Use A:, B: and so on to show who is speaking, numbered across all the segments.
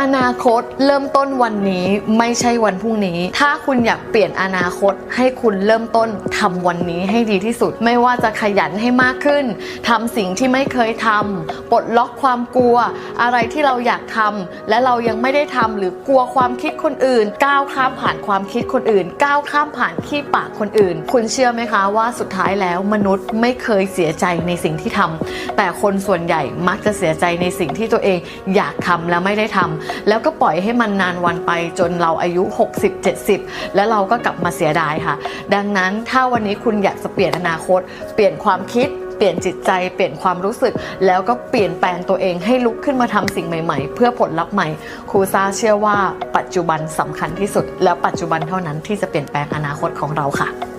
A: อนาคตเริ่มต้นวันนี้ไม่ใช่วันพรุ่งนี้ ถ้าคุณอยากเปลี่ยนอนาคต ให้คุณเริ่มต้นทำวันนี้ให้ดีที่สุด ไม่ว่าจะขยันให้มากขึ้นทำสิ่งที่ไม่เคยทำปลดล็อกความกลัว อะไรที่เราอยากทำและเรายังไม่ได้ทำหรือกลัวความคิดคนอื่น ก้าวข้ามผ่านความคิดคนอื่น ก้าวข้ามผ่านขี้ปากคนอื่น คุณเชื่อไหมคะว่าสุดท้ายแล้วมนุษย์ไม่เคยเสียใจในสิ่งที่ทำแต่คนส่วนใหญ่มักจะเสียใจในสิ่งที่ตัวเองอยากทำและไม่ได้ทำแล้วก็ปล่อยให้มันนานวันไปจนเราอายุ 60-70 แล้วเราก็กลับมาเสียดายค่ะ ดังนั้นถ้าวันนี้คุณอยากจะเปลี่ยนอนาคต เปลี่ยนความคิดเปลี่ยนจิตใจเปลี่ยนความรู้สึก แล้วก็เปลี่ยนแปลงตัวเองให้ลุกขึ้นมาทำสิ่งใหม่ ๆ เพื่อผลลัพธ์ใหม่ครูซาเชื่อว่าปัจจุบันสำคัญที่สุด แล้วปัจจุบันเท่านั้นที่จะเปลี่ยนแปลงอนาคตของเราค่ะ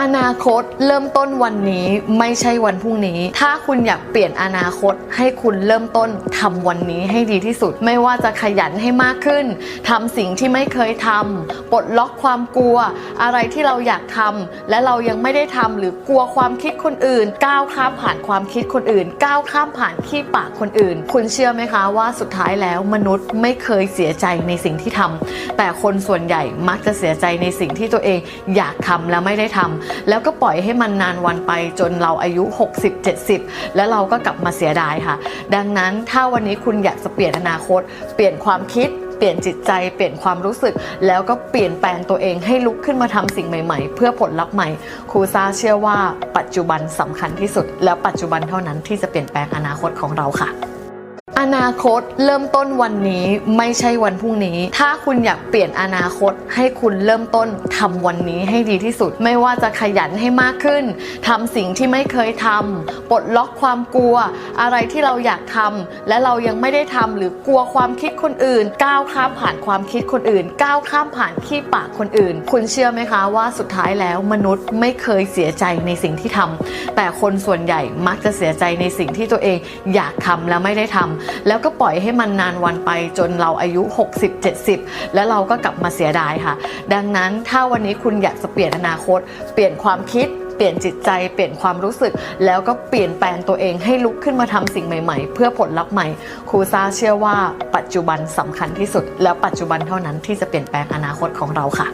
A: อนาคตเริ่มต้นวันนี้ไม่ใช่วันพรุ่งนี้ ถ้าคุณอยากเปลี่ยนอนาคตให้คุณเริ่มต้นทำวันนี้ให้ดีที่สุด ไม่ว่าจะขยันให้มากขึ้นทำสิ่งที่ไม่เคยทำปลดล็อกความกลัว อะไรที่เราอยากทำและเรายังไม่ได้ทำหรือกลัวความคิดคนอื่น ก้าวข้ามผ่านความคิดคนอื่น ก้าวข้ามผ่านขี้ปากคนอื่น คุณเชื่อไหมคะว่าสุดท้ายแล้วมนุษย์ไม่เคยเสียใจในสิ่งที่ทำแต่คนส่วนใหญ่มักจะเสียใจในสิ่งที่ตัวเองอยากทำและไม่ได้ทำแล้วก็ปล่อยให้มันนานวันไปจนเราอายุ 60-70 แล้วเราก็กลับมาเสียดายค่ะ ดังนั้นถ้าวันนี้คุณอยากจะเปลี่ยนอนาคต เปลี่ยนความคิดเปลี่ยนจิตใจเปลี่ยนความรู้สึก แล้วก็เปลี่ยนแปลงตัวเองให้ลุกขึ้นมาทำสิ่งใหม่ ๆ เพื่อผลลัพธ์ใหม่ครูซาเชื่อว่าปัจจุบันสำคัญที่สุด แล้วปัจจุบันเท่านั้นที่จะเปลี่ยนแปลงอนาคตของเราค่ะ นาคตเริ่มต้นวันนี้ไม่ใช่วันพรุ่งนี้ ถ้าคุณอยากเปลี่ยนอนาคตให้คุณเริ่มต้นทำวันนี้ให้ดีที่สุด ไม่ว่าจะขยันให้มากขึ้นทำสิ่งที่ไม่เคยทำปลดล็อกความกลัว อะไรที่เราอยากทำและเรายังไม่ได้ทำหรือกลัวความคิดคนอื่น ก้าวข้ามผ่านความคิดคนอื่น ก้าวข้ามผ่านขี้ปากคนอื่น คุณเชื่อไหมคะว่าสุดท้ายแล้วมนุษย์ไม่เคยเสียใจในสิ่งที่ทำแต่คนส่วนใหญ่มักจะเสียใจในสิ่งที่ตัวเองอยากทำและไม่ได้ทำแล้วก็ปล่อยให้มันนานวันไปจนเราอายุ 60-70 แล้วเราก็กลับมาเสียดายค่ะ ดังนั้นถ้าวันนี้คุณอยากจะเปลี่ยนอนาคต เปลี่ยนความคิดเปลี่ยนจิตใจเปลี่ยนความรู้สึก แล้วก็เปลี่ยนแปลงตัวเองให้ลุกขึ้นมาทำสิ่งใหม่ ๆ เพื่อผลลัพธ์ใหม่ครูซาเชื่อว่าปัจจุบันสำคัญที่สุด แล้วปัจจุบันเท่านั้นที่จะเปลี่ยนแปลงอนาคตของเราค่ะ